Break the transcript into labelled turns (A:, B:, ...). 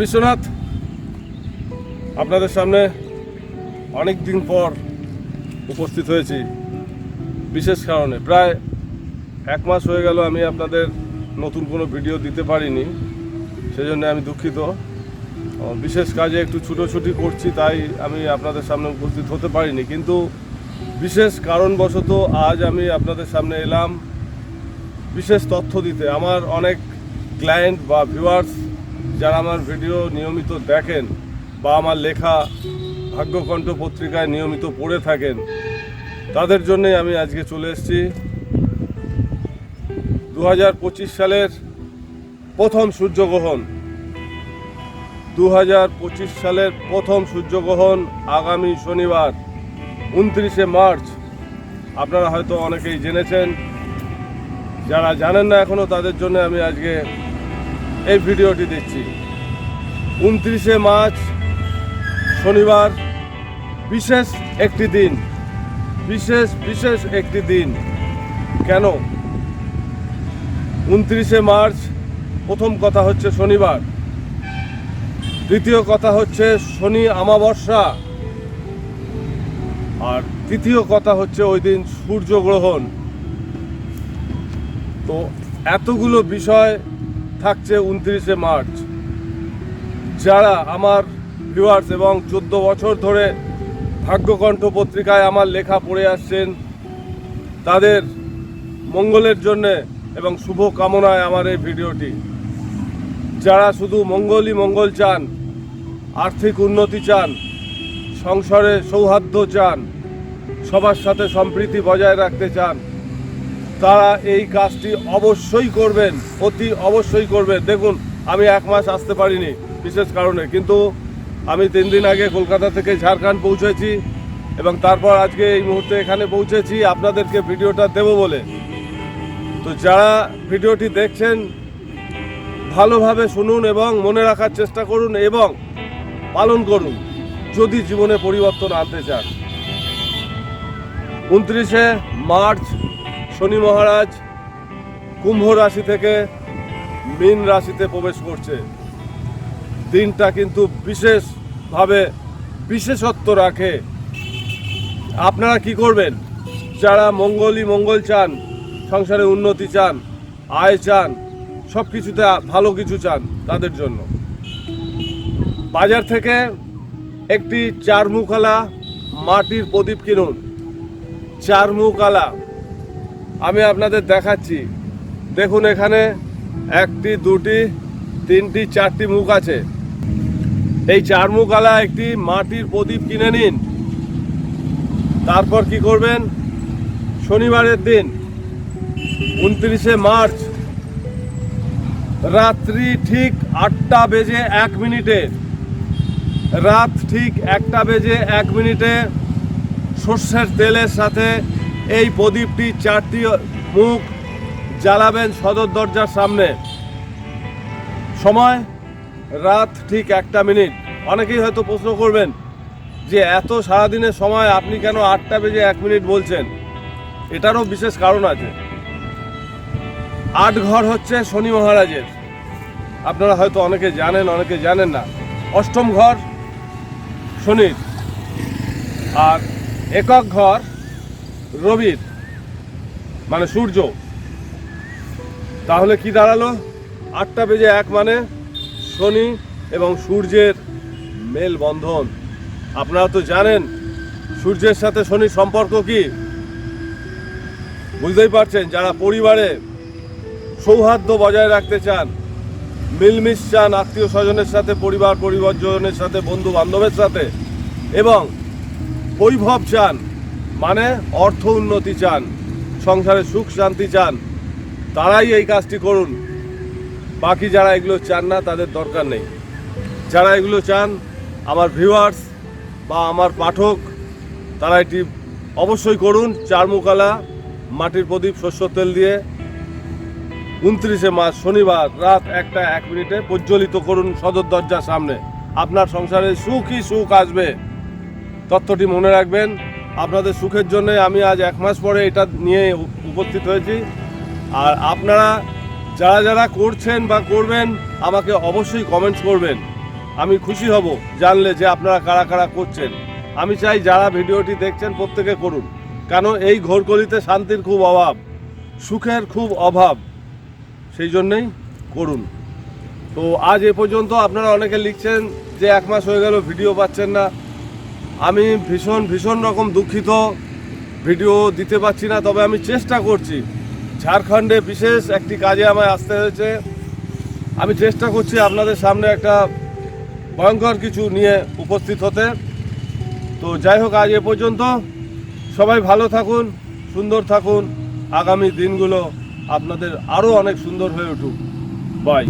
A: বিশ্বনাথ, আপনাদের সামনে অনেক দিন পর উপস্থিত হয়েছি, বিশেষ কারণে। প্রায় এক মাস হয়ে গেল আমি আপনাদের নতুন কোনো ভিডিও দিতে পারিনি, সেজন্য আমি দুঃখিত। বিশেষ কাজে একটু ছুটোছুটি করছি, তাই আমি আপনাদের সামনে উপস্থিত হতে পারিনি। কিন্তু বিশেষ কারণবশত আজ আমি আপনাদের সামনে এলাম বিশেষ তথ্য দিতে। আমার অনেক ক্লায়েন্ট বা ভিউয়ার্স যারা আমার ভিডিও নিয়মিত দেখেন বা আমার লেখা ভাগ্যকণ্ঠ পত্রিকায় নিয়মিত পড়ে থাকেন, তাদের জন্যই আমি আজকে চলে এসেছি। দু হাজার পঁচিশ সালের প্রথম সূর্যগ্রহণ। দু হাজার পঁচিশ সালের প্রথম সূর্যগ্রহণ আগামী শনিবার, উনত্রিশে মার্চ। আপনারা হয়তো অনেকেই জেনেছেন, যারা জানেন না এখনও তাদের জন্য আমি আজকে এই ভিডিওটি দিচ্ছি উনত্রিশে মার্চ, শনিবার, বিশেষ একটি দিন। বিশেষ বিশেষ একটি দিন। কেন? উনত্রিশে মার্চ, প্রথম কথা হচ্ছে শনিবার। দ্বিতীয় কথা হচ্ছে শনি আমাবস্যা আর তৃতীয় কথা হচ্ছে ওই দিন সূর্যগ্রহণ তো এতগুলো বিষয় থাকছে উনত্রিশে মার্চ। যারা আমার ভিউয়ার্স এবং চোদ্দ বছর ধরে ভাগ্যকণ্ঠ পত্রিকায় আমার লেখা পড়ে আসছেন, তাদের মঙ্গলের জন্যে এবং শুভ কামনায় আমার এই ভিডিওটি। যারা শুধু মঙ্গলই মঙ্গল চান, আর্থিক উন্নতি চান, সংসারে সৌহার্দ্য চান, সবার সাথে সম্প্রীতি বজায় রাখতে চান তারা এই কাজটি অবশ্যই করবেন, অতি অবশ্যই করবেন। দেখুন, আমি এক মাস আসতে পারিনি, বিশেষ কারণে। কিন্তু আমি তিন দিন আগে কলকাতা থেকে ঝাড়খণ্ড পৌঁছেছি এবং তারপর আজকে এই মুহূর্তে এখানে পৌঁছেছি। আপনাদেরকে ভিডিওটা দেব বলে। তো যারা ভিডিওটি দেখছেন, ভালোভাবে শুনুন এবং মনে রাখার চেষ্টা করুন এবং পালন করুন, যদি জীবনে পরিবর্তন আনতে চান। উনত্রিশে মার্চ শনি মহারাজ কুম্ভ রাশি থেকে মীন রাশিতে প্রবেশ করছে। দিনটা কিন্তু বিশেষভাবে বিশেষত্ব রাখে। আপনারা কি করবেন? যারা মঙ্গলই মঙ্গল চান, সংসারে উন্নতি চান, আয় চান সব কিছুতে ভালো কিছু চান তাদের জন্য। বাজার থেকে একটি চার মুখালা মাটির প্রদীপ কিনুন। চার মুখালা আমি আপনাদের দেখাচ্ছি। দেখুন এখানে একটি, দুটি, তিনটি, চারটি মুখ আছে। এই চার মুখালা একটি মাটির প্রদীপ কিনে নিন। তারপর কি করবেন? শনিবারের দিন, উনত্রিশে মার্চ, রাত্রি ঠিক আটটা বেজে এক মিনিটে, রাত ঠিক একটা বেজে এক মিনিটে সর্ষের তেলের সাথে এই প্রদীপটি চারটি মুখ জ্বালাবেন সদর দরজার সামনে। সময়? রাত ঠিক একটা মিনিট। অনেকেই হয়তো প্রশ্ন করবেন যে এত সারাদিনের সময় আপনি কেন আটটা বেজে এক মিনিট বলছেন? এটারও বিশেষ কারণ আছে। আট ঘর হচ্ছে শনি মহারাজের। আপনারা হয়তো অনেকে জানেন অনেকে জানেন না। অষ্টম ঘর শনির। আর একক ঘর রবির মানে সূর্য। তাহলে কি দাঁড়াল? আটটা বেজে এক মানে শনি এবং সূর্যের মেল বন্ধন আপনারা তো জানেন, সূর্যের সাথে শনির সম্পর্ক কি? বুঝতেই পারছেন, যারা পরিবারে সৌহার্দ্য বজায় রাখতে চান, মিলমিশ চান আত্মীয় স্বজনের সাথে পরিবার পরিবারজনের সাথে বন্ধু বান্ধবের সাথে, এবং বৈভব চান মানে অর্থ উন্নতি চান, সংসারে সুখ শান্তি চান, তারাই এই কাজটি করুন। বাকি যারা এগুলো চান না, তাদের দরকার নেই। যারা এগুলো চান, আমার ভিউয়ার্স বা আমার পাঠক, তারা এটি অবশ্যই করুন। চার মুকালা মাটির প্রদীপ, শস্য তেল দিয়ে উনত্রিশে মার্চ, শনিবার রাত একটা এক মিনিটে প্রজ্বলিত করুন সদর দরজার সামনে। আপনার সংসারে সুখই সুখ আসবে। তথ্যটি মনে রাখবেন। আপনাদের সুখের জন্য আমি আজ এক মাস পরে এটা নিয়ে উপস্থিত হয়েছি। আর আপনারা যারা যারা করছেন বা করবেন, আমাকে অবশ্যই কমেন্টস করবেন। আমি খুশি হব জানলে যে আপনারা কারা কারা করছেন। আমি চাই যারা ভিডিওটি দেখছেন প্রত্যেকে করুন। কেন এই ঘোরকলিতে শান্তির খুব অভাব, সুখের খুব অভাব। সেই জন্যই করুন। তো আজ এ পর্যন্ত আপনারা অনেকে লিখছেন যে এক মাস হয়ে গেল, ভিডিও পাচ্ছেন না। আমি ভীষণ ভীষণ রকম দুঃখিত। ভিডিও দিতে পারছি না, তবে আমি চেষ্টা করছি। ঝাড়খণ্ডে বিশেষ একটি কাজে আমায় আসতে হয়েছে। আমি চেষ্টা করছি আপনাদের সামনে একটা ভয়ঙ্কর কিছু নিয়ে উপস্থিত হতে। তো যাই হোক, আজ এ পর্যন্ত সবাই ভালো থাকুন, সুন্দর থাকুন। আগামী দিনগুলো আপনাদের আরও অনেক সুন্দর হয়ে উঠুক। বাই